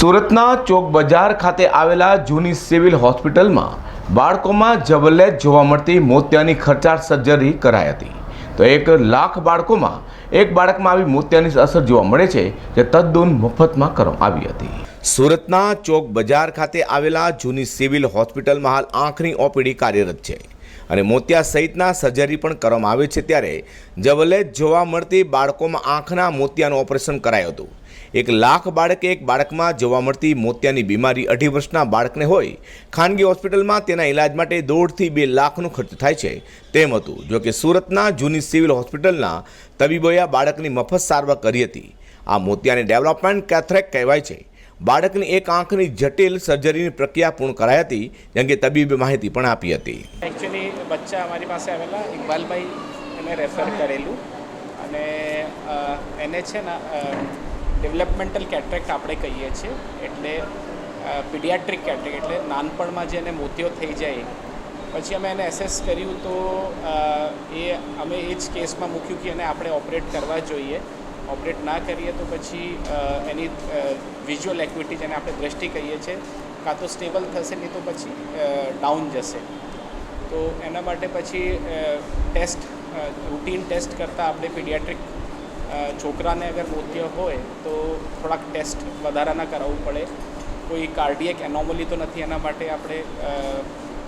સુરતના ચોક બજાર ખાતે આવેલા જૂની સિવિલ હોસ્પિટલમાં બાળકોમાં જબલેજ જોવા મળતી મોતિયાની ખર્ચાળ સર્જરી કરાઈ હતી. તો એક લાખ બાળકોમાં એક બાળકમાં આવી મોતિયાની અસર જોવા મળે છે જે તદ્દન મફતમાં કરવામાં આવી હતી. સુરતના ચોક બજાર ખાતે આવેલા જૂની સિવિલ હોસ્પિટલમાં હાલ આંખની ઓપીડી કાર્યરત છે અને મોતિયા સહિતના સર્જરી પણ કરવામાં આવે છે ત્યારે જવલેજ જોવા મળતી બાળકોમાં આંખના મોતિયાનું ઓપરેશન કરાયું હતું. એક લાખ બાળકે એક બાળકમાં જોવા મળતી મોતિયાની બીમારી અઢી વર્ષના બાળકને હોય. ખાનગી હોસ્પિટલમાં તેના ઇલાજ માટે દોઢથી બે લાખનો ખર્ચ થાય છે. તેમ હતું, જોકે સુરતના જૂની સિવિલ હોસ્પિટલના તબીબોએ બાળકની મફત સારવાર કરી હતી. આ મોતિયાને ડેવલપમેન્ટ કેથરેક કહેવાય છે. બાળકની એક આંખની જટિલ સર્જરીની પ્રક્રિયા પૂર્ણ કરાઈ હતી જેમ કે તબીબે માહિતી પણ આપી હતી. એકચ્યુઅલી બચ્ચા અમારી પાસે આવેલા, ઇકબાલભાઈ એને રેફર કરેલું. અને એને છે ને ડેવલપમેન્ટલ કેટરેક્ટ આપણે કહીએ છીએ, એટલે પીડિયાટ્રિક કેટરેક્ટ, એટલે નાનપણમાં જે એને મોતિયો થઈ જાય, પછી અમે એને એસેસ કર્યું તો એ અમે એ જ કેસમાં મૂક્યું કે એને આપણે ઓપરેટ કરવા જોઈએ. ઓપરેટ ના કરીએ તો પછી એની વિઝ્યુઅલ એક્વિટી જેને આપણે દ્રષ્ટિ કહીએ છીએ, કાં તો સ્ટેબલ થશે નહીં તો પછી ડાઉન જશે. તો એના માટે પછી ટેસ્ટ રૂટીન ટેસ્ટ કરતાં આપણે પીડિયાટ્રિક છોકરાને અગર મોતિયો હોય તો થોડાક ટેસ્ટ વધારાના કરાવવું પડે. કોઈ કાર્ડિયક એનોમલી તો નથી, એના માટે આપણે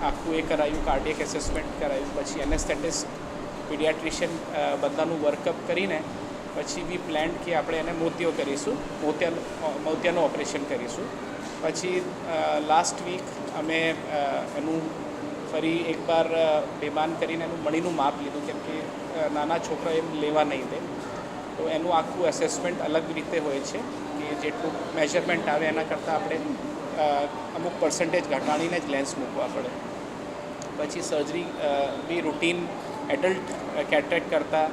આખું એ કરાયું, કાર્ડિયક એસેસમેન્ટ કરાયું, પછી એનેસ્થેટિસ્ટ પીડિયાટ્રિશિયન બધાનું વર્કઅપ કરીને પછી બી પ્લાન કે આપણે એને મોતિયો કરીશું, મોતિયા, મોતિયાનું ઓપરેશન કરીશું. પછી લાસ્ટ વીક અમે એનું ફરી એકવાર બેમાન કરીને એનું મણીનું માપ લીધું, કેમ કે નાના છોકરા એમ લેવા નહીં દે. તો એનું આખું એસેસમેન્ટ અલગ રીતે હોય છે કે જેટલું મેજરમેન્ટ આવે એના કરતાં આપણે અમુક પર્સન્ટેજ ઘટાડીને જ લેન્સ મૂકવા પડે. પછી સર્જરી બી રૂટીન એડલ્ટ કેટરેક્ટ કરતાં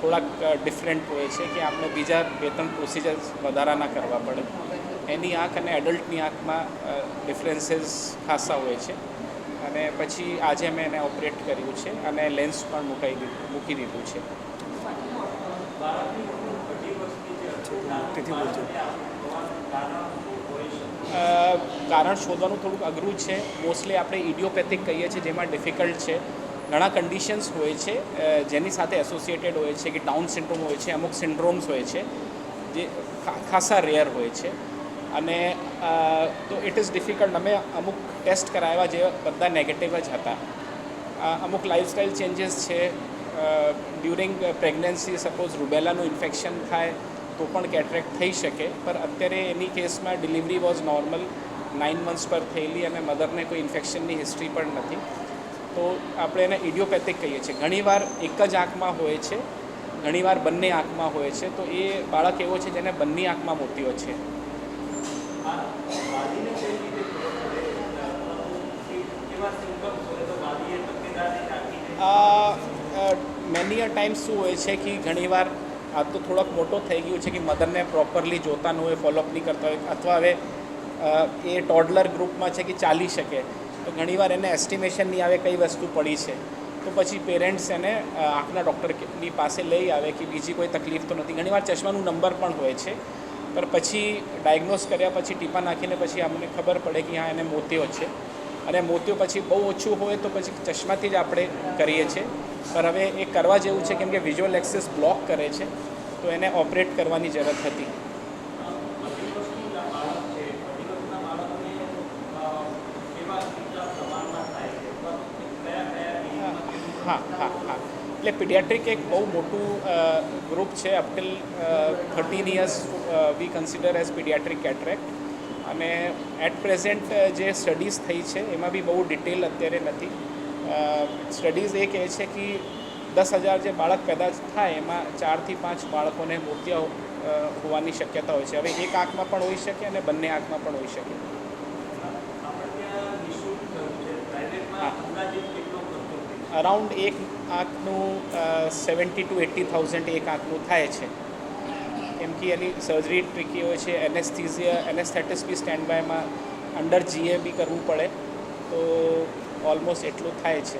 થોડાક ડિફરન્ટ હોય છે કે આપણે બીજા બે ત્રણ પ્રોસિજર્સ વધારાના કરવા પડે. એની આંખ અને એડલ્ટની આંખમાં ડિફરન્સીસ ખાસા હોય છે. અને પછી આજે મેં એને ઓપરેટ કર્યું છે અને લેન્સ પણ મૂકાઈ દીધું, મૂકી દીધું છે. કારણ શોધવાનું થોડુંક અઘરું છે. મોસ્ટલી આપણે ઇડિયોપેથિક કહીએ છીએ, જેમાં ડિફિકલ્ટ છે. ઘણા કન્ડિશન્સ હોય છે જેની સાથે એસોસિએટેડ હોય છે કે ડાઉન સિન્ડ્રોમ હોય છે, અમુક સિન્ડ્રોમ્સ હોય છે, જે ખાસા રેર હોય છે. અને તો ઇટ ઇઝ ડિફિકલ્ટ અમે અમુક ટેસ્ટ કરાવ્યા જે બધા નેગેટિવ જ હતા. અમુક લાઇફસ્ટાઇલ ચેન્જીસ છે ડ્યુરિંગ પ્રેગ્નન્સી સપોઝ રૂબેલાનું ઇન્ફેક્શન થાય, તો પણ કેટરેક્ટ થઈ શકે. પણ અત્યારે એની કેસમાં delivery was normal nine months પર થયેલી અને મધરને કોઈ ઇન્ફેક્શનની હિસ્ટ્રી પણ નથી. તો આપણે એને ઇડિયોપેથિક કહીએ છીએ. ઘણીવાર એક જ આંખમાં હોય છે, ઘણીવાર બંને આંખમાં હોય છે, તો એ બાળક એવો છે જેને બંને આંખમાં મોતીઓ છે. મેની અ ટાઈમ્સ શું હોય છે કે ઘણીવાર આ તો થોડોક મોટો થઈ ગયું છે કે મધરને પ્રોપરલી જોતા ન હોય ફોલોઅપ નહીં કરતા હોય, અથવા હવે એ ટોડલર ગ્રુપમાં છે કે ચાલી શકે, તો ઘણીવાર એને એસ્ટિમેશન નહીં આવે કઈ વસ્તુ પડી છે. તો પછી પેરેન્ટ્સ એને આંખના ડૉક્ટરની પાસે લઈ આવે કે બીજી કોઈ તકલીફ તો નથી. ઘણીવાર ચશ્માનું નંબર પણ હોય છે, પણ પછી ડાયગ્નોઝ કર્યા પછી ટીપા નાખીને પછી અમને ખબર પડે કે હા, એને મોતિયો છે. અને મોતિયો પછી બહુ ઓછું હોય તો પછી ચશ્માથી જ આપણે કરીએ છીએ. પણ હવે એ કરવા જેવું છે કેમ કે વિઝ્યુઅલ એક્સેસ બ્લોક કરે છે, તો એને ઓપરેટ કરવાની જરૂરત હતી. હા હા હા. એટલે પીડિયાટ્રિક એક બહુ મોટું ગ્રુપ છે up till thirteen years we consider as paediatric cataract અને એટ પ્રેઝન્ટ જે સ્ટડીઝ થઈ છે, એમાં બી બહુ ડિટેલ અત્યારે નથી. સ્ટડીઝ એ કહે છે કે દસ હજાર જે બાળક પેદા થાય, એમાં ચારથી પાંચ બાળકોને મોતિયા હોવાની શક્યતા હોય છે. હવે એક આંખમાં પણ હોઈ શકે અને બંને આંખમાં પણ હોઈ શકે. અરાઉન્ડ એક આંખનું સેવન્ટી ટુ એટી થાઉઝન્ડ એક આંખનું થાય છે. કેમ કે એની સર્જરી ટ્રિકી હોય છે એનેસ્થિઝિયા એનેસ્થેટિસ બી સ્ટેન્ડ બાયમાં અંડર જીએ બી કરવું પડે. તો ઓલમોસ્ટ એટલું થાય છે.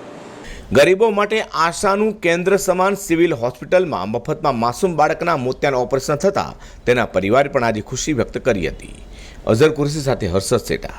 ગરીબો માટે આશાનું કેન્દ્ર સમાન સિવિલ હોસ્પિટલમાં મફતમાં માસૂમ બાળકના મોતિયાનું ઓપરેશન થતાં તેના પરિવારે પણ આજે ખુશી વ્યક્ત કરી હતી. અઝર કુરશી સાથે હર્ષદ સેટા.